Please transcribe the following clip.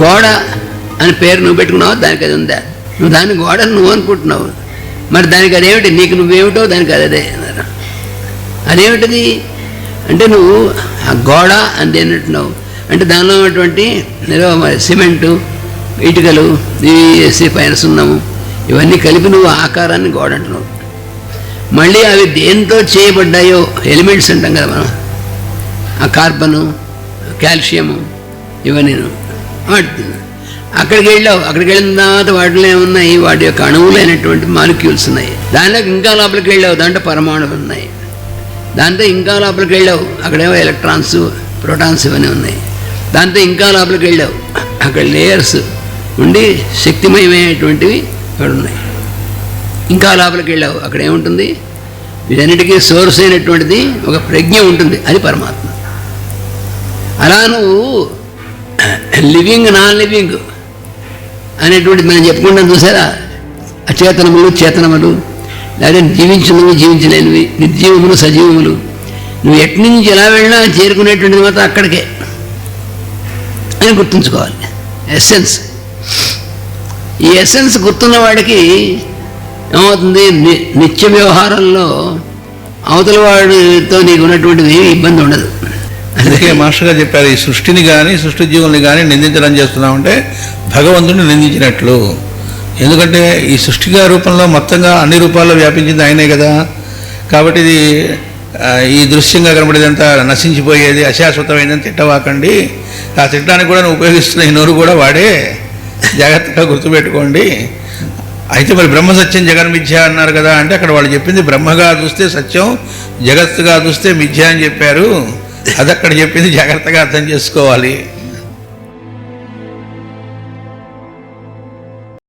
గోడ అని పేరు నువ్వు పెట్టుకున్నావు? దానికి అది ఉందా? నువ్వు దాన్ని గోడ నువ్వు అనుకుంటున్నావు. మరి దానికి అదేమిటి? నీకు నువ్వేమిటో దానికి అది అదే అన్నారు. అదేమిటిది? అంటే నువ్వు ఆ గోడ అని దేనంటున్నావు అంటే దానిలో ఉన్నటువంటి నిలవ సిమెంటు ఇటుకలు ఇవి వేసి పైన సున్నము ఇవన్నీ కలిపి నువ్వు ఆకారాన్ని గోడ అంటున్నావు. మళ్ళీ అవి దేంతో చేయబడ్డాయో ఎలిమెంట్స్ అంటాం కదా మనం. ఆ కార్బను కాల్షియము ఇవన్నీ వాడుతున్నాడు అక్కడికి వెళ్ళావు. అక్కడికి వెళ్ళిన తర్వాత వాటిలో ఏమున్నాయి? వాటి యొక్క అణువులైనటువంటి మాలిక్యూల్స్ ఉన్నాయి. దాంట్లో ఇంకా లోపలికి వెళ్ళావు. దాంట్లో పరమాణువులు ఉన్నాయి. దాంతో ఇంకా లోపలికి వెళ్ళావు. అక్కడేమో ఎలక్ట్రాన్స్ ప్రోటాన్స్ ఇవన్నీ ఉన్నాయి. దాంతో ఇంకా లోపలికి వెళ్ళావు. అక్కడ లేయర్స్ ఉండి శక్తిమయమైనటువంటివి అక్కడ ఉన్నాయి. ఇంకా లోపలికి వెళ్ళావు. అక్కడ ఏముంటుంది? వీటన్నిటికీ సోర్స్ అయినటువంటిది ఒక ప్రజ్ఞ ఉంటుంది. అది పరమాత్మ. అలా నువ్వు లివింగ్ నాన్ లివింగ్ అనేటువంటిది మనం చెప్పుకుంటాం చూసారా? అచేతనములు చేతనములు లేదా జీవించినవి జీవించలేనివి నిర్జీవములు సజీవములు. నువ్వు ఎటు నుంచి ఎలా వెళ్ళినా చేరుకునేటువంటిది మాత్రం అక్కడికే అని గుర్తుంచుకోవాలి. ఎస్సెన్స్ ఈ ఎస్సెన్స్ గుర్తున్న వాడికి ఏమవుతుంది? నిత్య వ్యవహారంలో అవతల వాడితో నీకు ఉన్నటువంటిది ఇబ్బంది ఉండదు. అందుకే మాస్టర్ గారు చెప్పారు ఈ సృష్టిని కానీ సృష్టి జీవుల్ని కానీ నిందించడం చేస్తున్నామంటే భగవంతుడిని నిందించినట్లు. ఎందుకంటే ఈ సృష్టిగా రూపంలో మొత్తంగా అన్ని రూపాల్లో వ్యాపించింది ఆయనే కదా. కాబట్టి ఇది ఈ దృశ్యంగా కనబడేదంతా నశించిపోయేది అశాశ్వతమైందని తిట్టవాకండి. ఆ తిట్టడానికి కూడా నువ్వు ఉపయోగిస్తున్న ఈ నోరు కూడా వాడే. జాగ్రత్తగా గుర్తుపెట్టుకోండి. అయితే మరి బ్రహ్మ సత్యం జగన్ మిథ్య అన్నారు కదా అంటే అక్కడ వాళ్ళు చెప్పింది బ్రహ్మగా చూస్తే సత్యం జగత్తుగా చూస్తే మిథ్య అని చెప్పారు. అది అక్కడ చెప్పింది జాగ్రత్తగా అర్థం చేసుకోవాలి.